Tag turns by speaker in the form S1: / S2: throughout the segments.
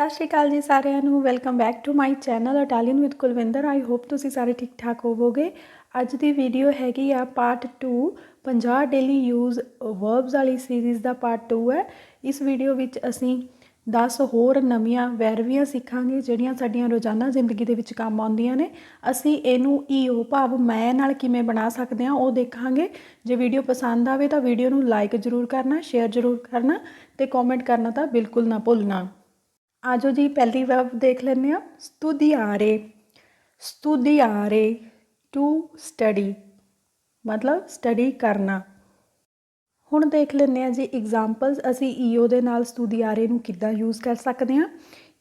S1: ਸਤਿ ਸ਼੍ਰੀ ਅਕਾਲ ਜੀ ਸਾਰਿਆਂ ਨੂੰ। Welcome back to my channel Italian with Kulwinder I hope ਤੁਸੀਂ ਸਾਰੇ ਠੀਕ ਠਾਕ ਹੋਵੋਗੇ। ਅੱਜ ਦੀ ਵੀਡੀਓ ਹੈਗੀ ਆ ਪਾਰਟ 2 50 ਡੇਲੀ ਯੂਜ਼ ਵਰਬਸ ਵਾਲੀ ਸੀਰੀਜ਼ ਦਾ ਪਾਰਟ 2 ਹੈ। ਇਸ ਵੀਡੀਓ ਵਿੱਚ ਅਸੀਂ 10 ਹੋਰ ਨਵੀਆਂ ਵੈਰਵੀਆਂ ਸਿੱਖਾਂਗੇ, ਜਿਹੜੀਆਂ ਸਾਡੀਆਂ ਰੋਜ਼ਾਨਾ ਜ਼ਿੰਦਗੀ ਦੇ ਵਿੱਚ ਕੰਮ ਆਉਂਦੀਆਂ ਨੇ। ਅਸੀਂ ਇਹਨੂੰ ਈਓ ਭਾਵ ਮੈਂ ਨਾਲ ਕਿਵੇਂ ਬਣਾ ਸਕਦੇ ਹਾਂ, ਉਹ ਦੇਖਾਂਗੇ। ਜੇ ਵੀਡੀਓ ਪਸੰਦ ਆਵੇ ਤਾਂ ਵੀਡੀਓ ਨੂੰ ਲਾਈਕ ਜ਼ਰੂਰ ਕਰਨਾ ਸ਼ੇਅਰ ਜ਼ਰੂਰ ਕਰਨਾ ਤੇ ਕਮੈਂਟ ਕਰਨਾ ਤਾਂ ਬਿਲਕੁਲ ਨਾ ਭੁੱਲਣਾ। ਆਜੋ ਜੀ, ਪਹਿਲੀ ਵਰਬ ਦੇਖ ਲੈਂਦੇ ਆ ਸਟੂਡੀਆਰੇ ਸਟੂਡੀਆਰੇ ਟੂ ਸਟੱਡੀ ਮਤਲਬ ਸਟੱਡੀ ਕਰਨਾ। ਹੁਣ ਦੇਖ ਲੈਂਦੇ ਆ ਜੀ ਐਗਜ਼ਾਮਪਲਸ ਅਸੀਂ ਈਓ ਦੇ ਨਾਲ ਸਟੂਡੀਆਰੇ ਨੂੰ ਕਿੱਦਾਂ ਯੂਜ਼ ਕਰ ਸਕਦੇ ਹਾਂ।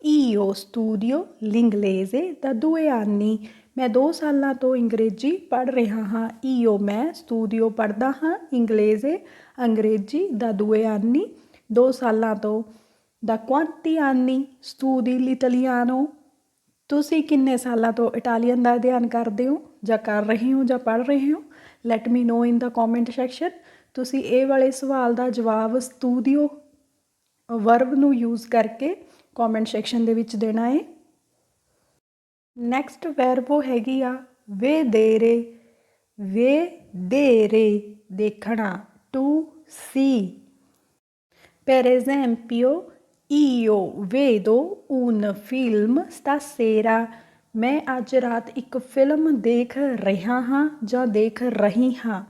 S1: ਈਓ ਸਟੂਡੀਓ ਲਿੰਗਲੇਜ਼ੇ ਦਾ ਦੂਏ ਆਨੀ ਮੈਂ 2 ਸਾਲਾਂ ਤੋਂ ਅੰਗਰੇਜ਼ੀ ਪੜ੍ਹ ਰਿਹਾ ਹਾਂ। ਈਓ, ਮੈਂ ਸਟੂਡੀਓ ਪੜ੍ਹਦਾ ਹਾਂ। ਇੰਗਲੇਜ਼ੇ ਅੰਗਰੇਜ਼ੀ ਦਾ ਦੂਏ ਆਨੀ 2 ਸਾਲਾਂ ਤੋਂ ਦਾ ਕੁਆਂਟੀ ਆਨੀ ਸਟੂਡੀ ਲਿਟਲੀਆਨੋ। ਤੁਸੀਂ ਕਿੰਨੇ ਸਾਲਾਂ ਤੋਂ ਇਟਾਲੀਅਨ ਦਾ ਅਧਿਐਨ ਕਰਦੇ ਹੋ? ਜਾਂ ਕਰ ਰਹੇ ਹੋ? ਜਾਂ ਪੜ੍ਹ ਰਹੇ ਹੋ? Let me know in the comment section ਤੁਸੀਂ ਇਹ ਵਾਲੇ ਸਵਾਲ ਦਾ ਜਵਾਬ ਸਟੂਡੀਓ ਵਰਬ ਨੂੰ ਯੂਜ਼ ਕਰਕੇ ਕਮੈਂਟ ਸੈਕਸ਼ਨ ਦੇ ਵਿੱਚ ਦੇਣਾ ਹੈ। ਨੈਕਸਟ ਵਰਬ ਉਹ ਹੈਗੀ ਆ ਵੇ ਦੇਰੇ ਵੇ ਦੇਰੇ ਦੇਖਣਾ to see Per esempio, E io vedo, un film stasera. ਮੈਂ ਅੱਜ ਰਾਤ ਇੱਕ ਫਿਲਮ ਦੇਖ ਰਿਹਾ ਹਾਂ ਜਾਂ ਦੇਖ ਰਹੀ ਹਾਂ।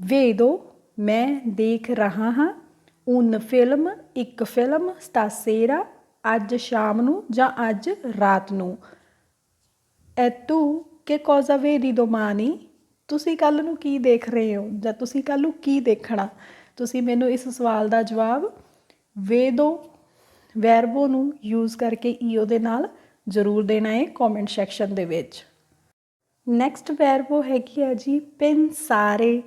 S1: ਵੇਦੋ ਮੈਂ ਦੇਖ ਰਹਾ ਹਾਂ। ਉਨ ਫਿਲਮ ਇੱਕ ਫਿਲਮ ਸਟਾਸੇਰਾ ਅੱਜ ਸ਼ਾਮ ਨੂੰ ਜਾਂ ਅੱਜ ਰਾਤ ਨੂੰ। ਐ ਤੂੰ ਕਿ ਕੋਜ਼ਾ ਵੇਦੀ domani ਤੁਸੀਂ ਕੱਲ ਨੂੰ ਕੀ ਦੇਖ ਰਹੇ ਹੋ? ਜਾਂ ਤੁਸੀਂ ਕੱਲ ਨੂੰ ਕੀ ਦੇਖਣਾ? ਤੁਸੀਂ ਮੈਨੂੰ ਇਸ ਸਵਾਲ ਦਾ ਜਵਾਬ ਵੇਦੋ ਵੈਰਬੋ ਨੂੰ ਯੂਜ਼ ਕਰਕੇ e ਈਓ ਦੇ ਨਾਲ ਜ਼ਰੂਰ ਦੇਣਾ ਹੈ ਕਮੈਂਟ ਸੈਕਸ਼ਨ ਦੇ ਵਿੱਚ। ਨੈਕਸਟ ਵੈਰਬੋ ਹੈਗੀ ਆ ਜੀ pensare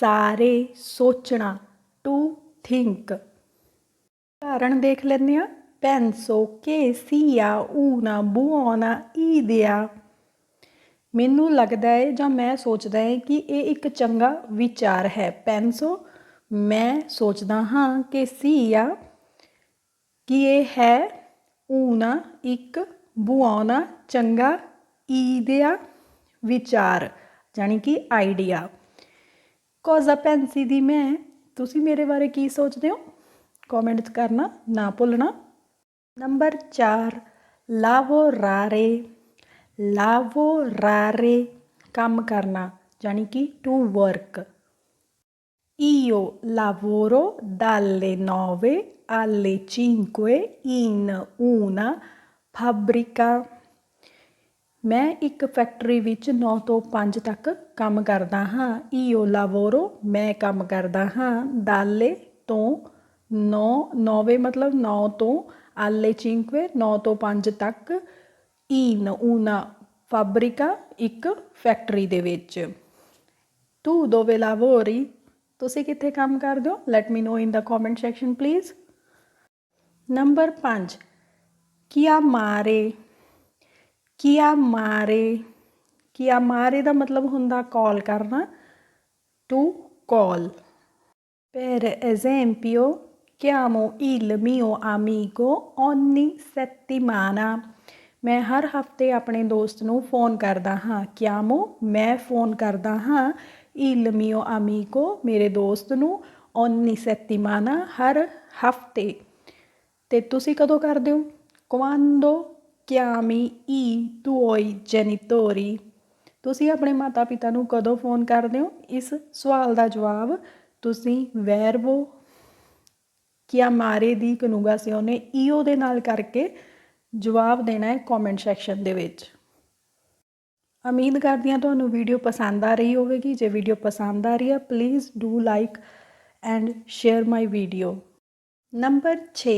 S1: ਸਾਰੇ। ਸੋਚਣਾ ਟੂ ਥਿੰਕ ਉਦਾਹਰਣ ਦੇਖ ਲੈਂਦੇ ਆ penso che sia una buona idea ਮੈਨੂੰ ਲੱਗਦਾ ਹੈ ਜਾਂ ਮੈਂ ਸੋਚਦਾ ਹੈ ਕਿ ਇਹ ਇੱਕ ਚੰਗਾ ਵਿਚਾਰ ਹੈ। ਪੈਨਸੋ ਮੈਂ ਸੋਚਦਾ ਹਾਂ ਕਿ ਸੀਆ ਕਿ ਇਹ ਹੈ? ਊਣਾ ਇੱਕ ਬੁਆਉਣਾ ਚੰਗਾ ਈਦਿਆ ਵਿਚਾਰ ਜਾਨੀ ਕਿ ਆਈਡੀਆ। ਕੋਜ਼ਾ ਪੈਂਸੀ ਦੀ ਮੈਂ, ਤੁਸੀਂ ਮੇਰੇ ਬਾਰੇ ਕੀ ਸੋਚਦੇ ਹੋ? ਕਮੈਂਟਸ ਕਰਨਾ ਨਾ ਭੁੱਲਣਾ। ਨੰਬਰ 4 ਲਾਵੋ ਰਾਰੇ ਕੰਮ ਕਰਨਾ ਜਾਨੀ ਕਿ to work io lavoro dalle 9 alle 5 in una fabbrica ਮੈਂ ਇੱਕ ਫੈਕਟਰੀ ਵਿੱਚ 9 ਤੋਂ 5 ਤੱਕ ਕੰਮ ਕਰਦਾ ਹਾਂ io lavoro ਮੈਂ ਕੰਮ ਕਰਦਾ ਹਾਂ dalle ਤੋਂ 9 9 ਮਤਲਬ 9 ਤੋਂ alle 5 9 ਤੋਂ 5 ਤੱਕ in una fabbrica ਇੱਕ ਫੈਕਟਰੀ ਦੇ ਵਿੱਚ ਤੂੰ dove lavori ਤੁਸੀਂ ਕਿੱਥੇ ਕੰਮ ਕਰਦੇ ਹੋ? Let me know in the comment section please number 5 ਕੀਆ ਮਾਰੇ? ਕੀਆ ਮਾਰੇ? ਕੀਆ ਮਾਰੇ ਦਾ ਮਤਲਬ ਹੁੰਦਾ ਕਾਲ ਕਰਨਾ? To call Per esempio, chiamo il mio amico ogni settimana. ਮੈਂ ਹਰ ਹਫ਼ਤੇ ਆਪਣੇ ਦੋਸਤ ਨੂੰ ਫੋਨ ਕਰਦਾ ਹਾਂ। Chiamo ਮੈਂ ਫੋਨ ਕਰਦਾ ਹਾਂ। Il mio amico ਮੇਰੇ ਦੋਸਤ ਨੂੰ ogni settimana ਹਰ ਹਫ਼ਤੇ ਤੇ ਤੁਸੀਂ ਕਦੋਂ ਕਰਦੇ ਹੋ quando chiami i tuoi genitori? ਤੁਸੀਂ ਆਪਣੇ ਮਾਤਾ ਪਿਤਾ ਨੂੰ ਕਦੋਂ ਫੋਨ ਕਰਦੇ ਹੋ ਇਸ ਸਵਾਲ ਦਾ ਜਵਾਬ ਤੁਸੀਂ ਵੈਰਬੋ chiamare ਦੀ ਕਨੁਗਾਸਿਓਨੇ ਈਓ ਦੇ ਨਾਲ ਕਰਕੇ ਜਵਾਬ ਦੇਣਾ ਹੈ ਕਮੈਂਟ ਸੈਕਸ਼ਨ ਦੇ ਵਿੱਚ ਉਮੀਦ ਕਰਦੀ ਹਾਂ ਤੁਹਾਨੂੰ ਵੀਡੀਓ ਪਸੰਦ ਆ ਰਹੀ ਹੋਵੇਗੀ। ਜੇ ਵੀਡੀਓ ਪਸੰਦ ਆ ਰਹੀ ਹੈ please do like and share my video number 6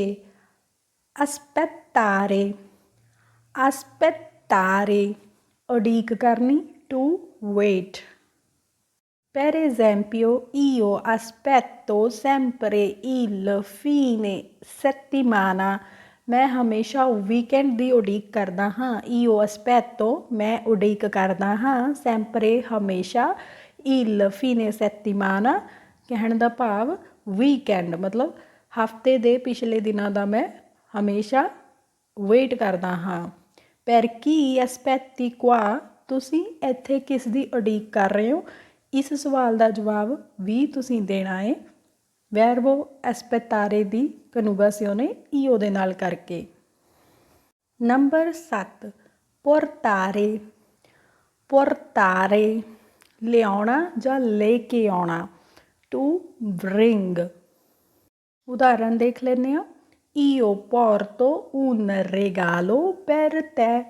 S1: aspettare aspettare ਉਡੀਕ ਕਰਨੀ to wait Per esempio, io aspetto sempre il fine settimana. ਮੈਂ ਹਮੇਸ਼ਾ ਵੀਕਐਂਡ ਦੀ ਉਡੀਕ ਕਰਦਾ ਹਾਂ। ਈਓ ਅਸਪੈਟੋ ਮੈਂ ਉਡੀਕ ਕਰਦਾ ਹਾਂ। ਸੈਂਪਰੇ ਹਮੇਸ਼ਾ ਇਲ ਫੀਨੇ ਸੈਟੀਮਾਨਾ ਕਹਿਣ ਦਾ ਭਾਵ ਵੀਕਐਂਡ ਮਤਲਬ ਹਫ਼ਤੇ ਦੇ ਪਿਛਲੇ ਦਿਨਾਂ ਦਾ ਮੈਂ ਹਮੇਸ਼ਾ ਵੇਟ ਕਰਦਾ ਹਾਂ। ਪਰ ਕੀ ਐਸਪੈਕਟੀ ਕੁਆ, ਤੁਸੀਂ ਇੱਥੇ ਕਿਸ ਦੀ ਉਡੀਕ ਕਰ ਰਹੇ ਹੋ? ਇਸ ਸਵਾਲ ਦਾ ਜਵਾਬ ਵੀ ਤੁਸੀਂ ਦੇਣਾ ਹੈ ਵੈਰਬੋ ਐਸਪੈਤਾਰੇ ਦੀ ਕਨੁਗਾਸਿਓਨੇ ਈਓ ਦੇ ਨਾਲ ਕਰਕੇ ਨੰਬਰ 7 ਪੋਰਟਾਰੇ ਪੋਰਟਾਰੇ ਲਿਆਉਣਾ ਜਾਂ ਲੈ ਕੇ ਆਉਣਾ ਟੂ ਬ੍ਰਿੰਗ ਉਦਾਹਰਨ ਦੇਖ ਲੈਂਦੇ ਹਾਂ ਈਓ ਪੋਰਟੋ un regalo per te.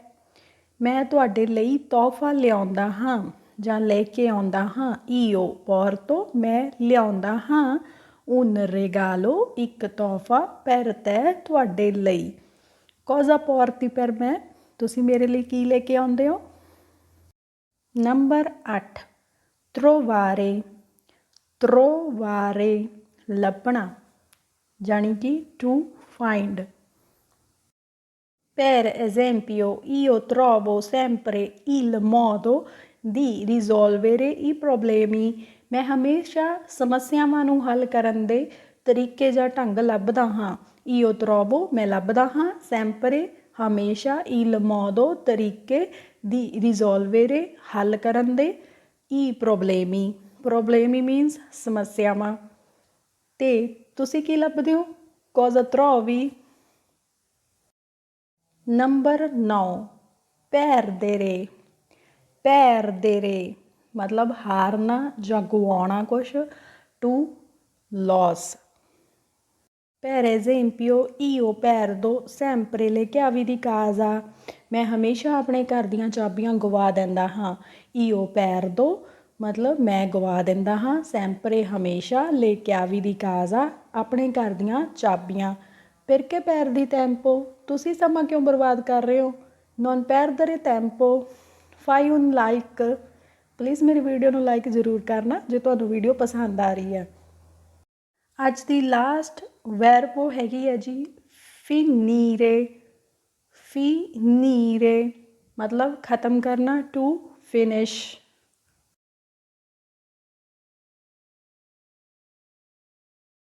S1: ਮੈਂ ਤੁਹਾਡੇ ਲਈ ਤੋਹਫਾ ਲਿਆਉਂਦਾ ਹਾਂ ਜਾਂ ਲੈ ਕੇ ਆਉਂਦਾ ਹਾਂ ਈਓ ਪੋਰਟੋ ਮੈਂ ਲਿਆਉਂਦਾ ਹਾਂ un regalo ਇੱਕ ਤੋਹਫਾ per te ਤੁਹਾਡੇ ਲਈ cosa porti per me ਤੁਸੀਂ ਮੇਰੇ ਲਈ ਕੀ ਲੈ ਕੇ ਆਉਂਦੇ ਹੋ ਨੰਬਰ 8 trovare trovare ਲੱਭਣਾ ਜਾਣੀ ਕਿ to find Per esempio, io trovo sempre il modo di risolvere i problemi. ਮੈਂ ਹਮੇਸ਼ਾ ਸਮੱਸਿਆਵਾਂ ਨੂੰ ਹੱਲ ਕਰਨ ਦੇ ਤਰੀਕੇ ਜਾਂ ਢੰਗ ਲੱਭਦਾ ਹਾਂ ਈਓ ਤਰੋਬੋ ਮੈਂ ਲੱਭਦਾ ਹਾਂ ਸੈਂਪਰੇ ਹਮੇਸ਼ਾ ਈ ਲਮੋਦੋ ਤਰੀਕੇ ਦੀ ਰਿਜ਼ੋਲਵੇਰੇ ਹੱਲ ਕਰਨ ਦੇ ਈ ਪ੍ਰੋਬਲੇਮੀ ਪ੍ਰੋਬਲੇਮੀ ਮੀਨਸ ਸਮੱਸਿਆਵਾਂ ਤੇ ਤੁਸੀਂ ਕੀ ਲੱਭਦੇ ਹੋ ਕੋਜ਼ ਅਤਰੋਵੀ ਨੰਬਰ 9 ਪੈਰ ਦੇ ਰੇ ਪੈਰ ਦੇ ਰੇ ਮਤਲਬ ਹਾਰਨਾ ਜਾਂ ਗਵਾਉਣਾ ਕੁਛ ਟੂ ਲਾਸ ਪੈਰੇਜ਼ੇ ਇੰਪੀਓ ਈਓ ਪੈਰ ਦੋ ਸੈਂਪਰੇ ਲੈ ਕੇ ਆਵੀ ਦੀ ਕਾਜ਼ਾ ਮੈਂ ਹਮੇਸ਼ਾ ਆਪਣੇ ਘਰ ਦੀਆਂ ਚਾਬੀਆਂ ਗਵਾ ਦਿੰਦਾ ਹਾਂ ਈਓ ਪੈਰ ਦੋ ਮਤਲਬ ਮੈਂ ਗਵਾ ਦਿੰਦਾ ਹਾਂ ਸੈਂਪਰੇ ਹਮੇਸ਼ਾ ਲੈ ਕੇ ਆਵੀ ਦੀ ਕਾਜ਼ਾ ਆਪਣੇ ਘਰ ਦੀਆਂ ਚਾਬੀਆਂ ਫਿਰ ਕੇ ਪੈਰ ਦੀ ਟੈਂਪੋ ਤੁਸੀਂ ਸਮਾਂ ਕਿਉਂ ਬਰਬਾਦ ਕਰ ਰਹੇ ਹੋ ਨੌਨ ਪੈਰ ਦਰੇ ਟੈਂਪੋ ਫਾਈਨ ਲਾਈਕ ਪਲੀਜ਼ ਮੇਰੀ ਵੀਡੀਓ ਨੂੰ ਲਾਈਕ ਜ਼ਰੂਰ ਕਰਨਾ, ਜੇ ਤੁਹਾਨੂੰ ਵੀਡੀਓ ਪਸੰਦ ਆ ਰਹੀ ਹੈ। ਅੱਜ ਦੀ ਲਾਸਟ ਵੈਰਬੋ ਹੈਗੀ ਹੈ ਜੀ ਫੀ ਨੀਰੇ ਫੀ ਨੀਰੇ ਮਤਲਬ ਖਤਮ ਕਰਨਾ ਟੂ ਫਿਨਿਸ਼